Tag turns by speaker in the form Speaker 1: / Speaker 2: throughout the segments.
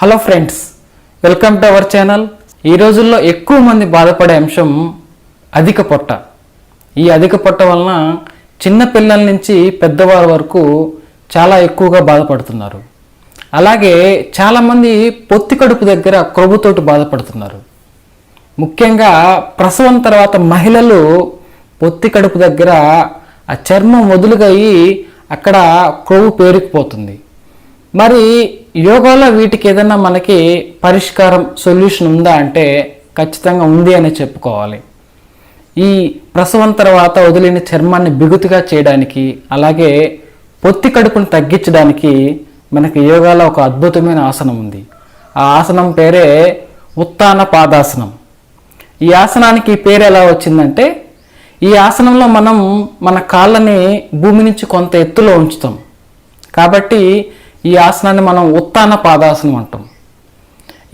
Speaker 1: Hello friends welcome to our channel. ఈ రోజుల్లో ఎక్కువ మంది బాధపడే అంశం అధిక పొట్ట. ఈ అధిక పొట్ట వలన చిన్న పిల్లల నుంచి పెద్దవారి వరకు చాలా ఎక్కువగా బాధపడుతున్నారు. అలాగే చాలామంది పొత్తి కడుపు దగ్గర క్రొవ్వుతోటి బాధపడుతున్నారు. ముఖ్యంగా ప్రసవం తర్వాత మహిళలు పొత్తి కడుపు దగ్గర ఆ చర్మం వదులుగా అయ్యి అక్కడ క్రొవ్వు పేరుకుపోతుంది. మరి యోగాలో వీటికి ఏదైనా మనకి పరిష్కారం సొల్యూషన్ ఉందా అంటే ఖచ్చితంగా ఉంది అని చెప్పుకోవాలి. ఈ ప్రసవం తర్వాత వదిలిన చర్మాన్ని బిగుతుగా చేయడానికి అలాగే పొత్తి కడుపును తగ్గించడానికి మనకి యోగాలో ఒక అద్భుతమైన ఆసనం ఉంది. ఆ ఆసనం పేరే ఉత్తాన పాదాసనం. ఈ ఆసనానికి ఈ పేరు ఎలా వచ్చిందంటే ఈ ఆసనంలో మనం మన కాళ్ళని భూమి నుంచి కొంత ఎత్తులో ఉంచుతాం. కాబట్టి ఈ ఆసనాన్ని మనం ఉత్తాన పాదాసనం అంటాం.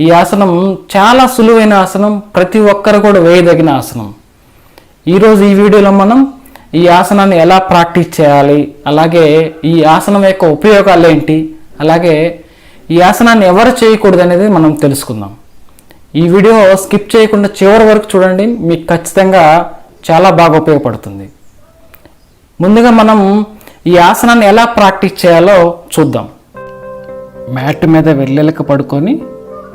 Speaker 1: ఈ ఆసనం చాలా సులువైన ఆసనం ప్రతి ఒక్కరు కూడా వేయదగిన ఆసనం. ఈరోజు ఈ వీడియోలో మనం ఈ ఆసనాన్ని ఎలా ప్రాక్టీస్ చేయాలి అలాగే ఈ ఆసనం యొక్క ఉపయోగాలు ఏంటి అలాగే ఈ ఆసనాన్ని ఎవరు చేయకూడదు అనేది మనం తెలుసుకుందాం. ఈ వీడియో స్కిప్ చేయకుండా చివరి వరకు చూడండి మీకు ఖచ్చితంగా చాలా బాగా ఉపయోగపడుతుంది. ముందుగా మనం ఈ ఆసనాన్ని ఎలా ప్రాక్టీస్ చేయాలో చూద్దాం. మ్యాట్ మీద వెళ్ళలేక పడుకొని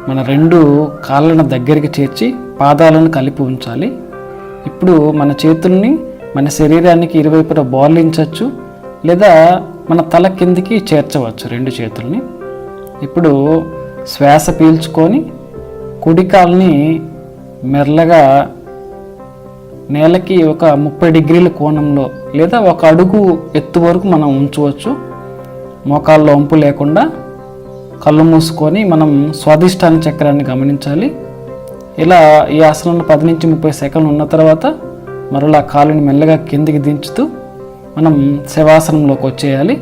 Speaker 1: మన రెండు కాళ్ళను దగ్గరికి చేర్చి పాదాలను కలిపి ఉంచాలి. ఇప్పుడు మన చేతుల్ని మన శరీరానికి ఇరువైపున బోర్లించవచ్చు లేదా మన తల కిందికి చేర్చవచ్చు రెండు చేతుల్ని. ఇప్పుడు శ్వాస పీల్చుకొని కుడి కాల్ని మెల్లగా నేలకి ఒక ముప్పై డిగ్రీల కోణంలో లేదా ఒక అడుగు ఎత్తు వరకు మనం ఉంచవచ్చు. మోకాల్లో వంపు లేకుండా కళ్ళు మూసుకొని మనం స్వాదిష్టాన చక్రాన్ని గమనించాలి. ఇలా ఈ ఆసనంలో పది నుంచి ముప్పై సెకండ్లు ఉన్న తర్వాత మరలా కాలుని మెల్లగా కిందికి దించుతూ మనం శవాసనంలోకి వచ్చేయాలి.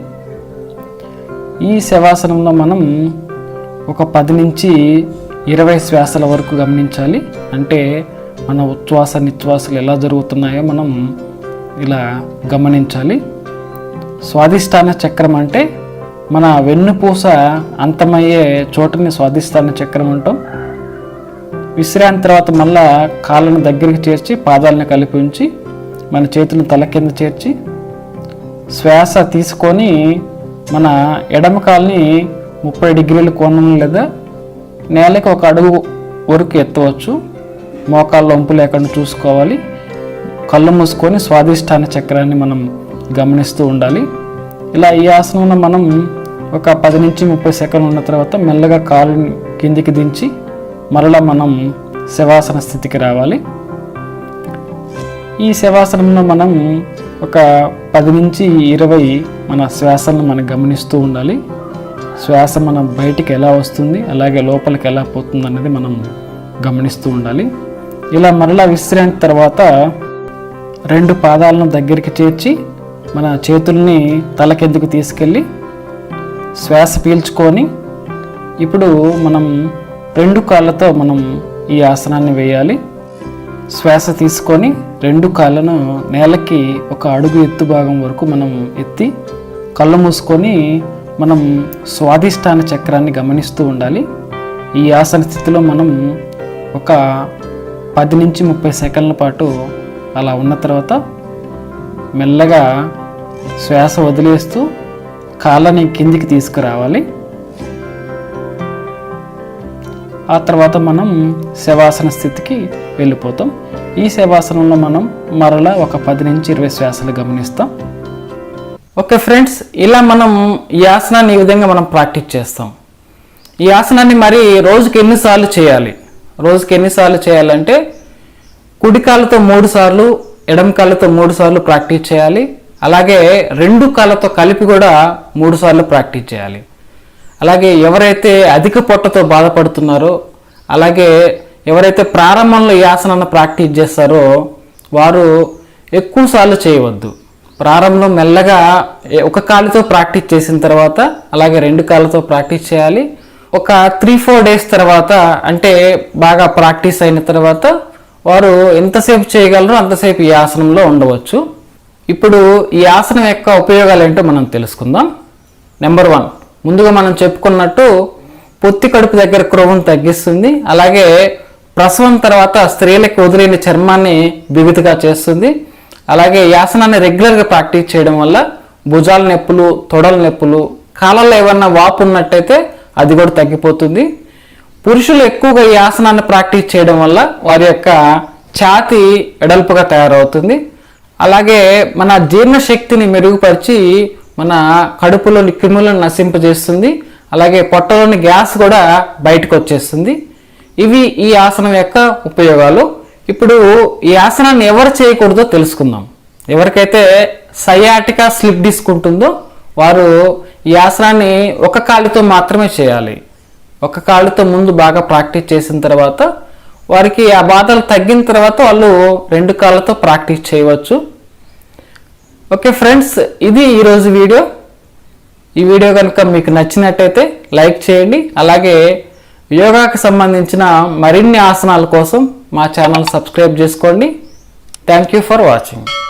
Speaker 1: ఈ శవాసనంలో మనం ఒక పది నుంచి ఇరవై శ్వాసల వరకు గమనించాలి. అంటే మన ఉచ్ఛ్వాస నిశ్వాసలు ఎలా జరుగుతున్నాయో మనం ఇలా గమనించాలి. స్వాదిష్టాన చక్రం అంటే మన వెన్నుపూస అంతమయ్యే చోటుని స్వాదిష్టాన చక్రం అంటాం విశ్రాంతి తర్వాత మళ్ళా కాళ్ళను దగ్గరికి చేర్చి పాదాలను కలిపి ఉంచి మన చేతులను తల కింద చేర్చి శ్వాస తీసుకొని మన ఎడమ కాల్ని ముప్పై డిగ్రీల కోణం లేదా నేలకి ఒక అడుగు వరకు ఎత్తవచ్చు. మోకాళ్ళ వంపు లేకుండా చూసుకోవాలి. కళ్ళు మూసుకొని స్వాదిష్టాన చక్రాన్ని మనం గమనిస్తూ ఉండాలి. ఇలా ఈ ఆసనంలో మనం ఒక పది నుంచి ముప్పై సెకండ్లు ఉన్న తర్వాత మెల్లగా కాలుని కిందికి దించి మరలా మనం శవాసన స్థితికి రావాలి. ఈ శవాసనంలో మనం ఒక పది నుంచి ఇరవై మన శ్వాసలను మనం గమనిస్తూ ఉండాలి. శ్వాస మనం బయటికి ఎలా వస్తుంది అలాగే లోపలికి ఎలా పోతుంది అనేది మనం గమనిస్తూ ఉండాలి. ఇలా మరలా విశ్రాంతి తర్వాత రెండు పాదాలను దగ్గరికి చేర్చి మన చేతుల్ని తలకెందుకు తీసుకెళ్ళి శ్వాస పీల్చుకొని ఇప్పుడు మనం రెండు కాళ్ళతో మనం ఈ ఆసనాన్ని వేయాలి. శ్వాస తీసుకొని రెండు కాళ్ళను నేలకి ఒక అడుగు ఎత్తు భాగం వరకు మనం ఎత్తి కళ్ళు మూసుకొని మనం స్వాధిష్టాన చక్రాన్ని గమనిస్తూ ఉండాలి. ఈ ఆసన స్థితిలో మనం ఒక పది నుంచి ముప్పై సెకండ్ల పాటు అలా ఉన్న తర్వాత మెల్లగా శ్వాస వదిలేస్తూ కాళ్ళని కిందికి తీసుకురావాలి. ఆ తర్వాత మనం శవాసన స్థితికి వెళ్ళిపోతాం. ఈ శవాసనంలో మనం మరలా ఒక పది నుంచి ఇరవై శ్వాసలు గమనిస్తాం. ఓకే ఫ్రెండ్స్ ఇలా మనం ఈ ఆసనాన్ని ఈ విధంగా మనం ప్రాక్టీస్ చేస్తాం. ఈ ఆసనాన్ని మరి రోజుకి ఎన్నిసార్లు చేయాలి? రోజుకి ఎన్నిసార్లు చేయాలంటే కుడి కాళ్ళతో మూడు సార్లు ఎడమ కాళ్ళతో మూడు సార్లు ప్రాక్టీస్ చేయాలి. అలాగే రెండు కాళ్ళతో కలిపి కూడా మూడుసార్లు ప్రాక్టీస్ చేయాలి. అలాగే ఎవరైతే అధిక పొట్టతో బాధపడుతున్నారో అలాగే ఎవరైతే ప్రారంభంలో ఈ ఆసనాన్ని ప్రాక్టీస్ చేస్తారో వారు ఎక్కువ సార్లు చేయవద్దు. ప్రారంభంలో మెల్లగా ఒక కాలుతో ప్రాక్టీస్ చేసిన తర్వాత అలాగే రెండు కాళ్ళతో ప్రాక్టీస్ చేయాలి. ఒక త్రీ ఫోర్ డేస్ తర్వాత అంటే బాగా ప్రాక్టీస్ అయిన తర్వాత వారు ఎంతసేపు చేయగలరో అంతసేపు ఈ ఆసనంలో ఉండవచ్చు. ఇప్పుడు ఈ ఆసనం యొక్క ఉపయోగాలు ఏంటో మనం తెలుసుకుందాం. నెంబర్ వన్ ముందుగా మనం చెప్పుకున్నట్టు పొత్తి కడుపు దగ్గర క్రొవ్వును తగ్గిస్తుంది. అలాగే ప్రసవం తర్వాత స్త్రీలకు వదిలేని చర్మాన్ని బిగుతుగా చేస్తుంది. అలాగే ఈ ఆసనాన్ని రెగ్యులర్గా ప్రాక్టీస్ చేయడం వల్ల భుజాల నొప్పులు తొడల నొప్పులు కాళ్ళల్లో ఏమన్నా వాపు ఉన్నట్టయితే అది కూడా తగ్గిపోతుంది. పురుషులు ఎక్కువగా ఈ ఆసనాన్ని ప్రాక్టీస్ చేయడం వల్ల వారి యొక్క ఛాతి ఎడల్పుగా తయారవుతుంది. అలాగే మన జీర్ణశక్తిని మెరుగుపరిచి మన కడుపులోని క్రిములను నశింపజేస్తుంది. అలాగే పొట్టలోని గ్యాస్ కూడా బయటకు వచ్చేస్తుంది. ఇవి ఈ ఆసనం యొక్క ఉపయోగాలు. ఇప్పుడు ఈ ఆసనాన్ని ఎవరు చేయకూడదో తెలుసుకుందాం. ఎవరికైతే సయాటికా స్లిప్ డిస్క్ ఉంటుందో వారు ఈ ఆసనాన్ని ఒక కాలితో మాత్రమే చేయాలి. ఒక కాళ్ళతో ముందు బాగా ప్రాక్టీస్ చేసిన తర్వాత వారికి ఆ బాధలు తగ్గిన తర్వాత వాళ్ళు రెండు కాళ్ళతో ప్రాక్టీస్ చేయవచ్చు. ఓకే ఫ్రెండ్స్ ఇది ఈరోజు వీడియో. ఈ వీడియో కనుక మీకు నచ్చినట్టయితే లైక్ చేయండి. అలాగే యోగాకు సంబంధించిన మరిన్ని ఆసనాల కోసం మా ఛానల్ సబ్స్క్రైబ్ చేసుకోండి. Thank you for watching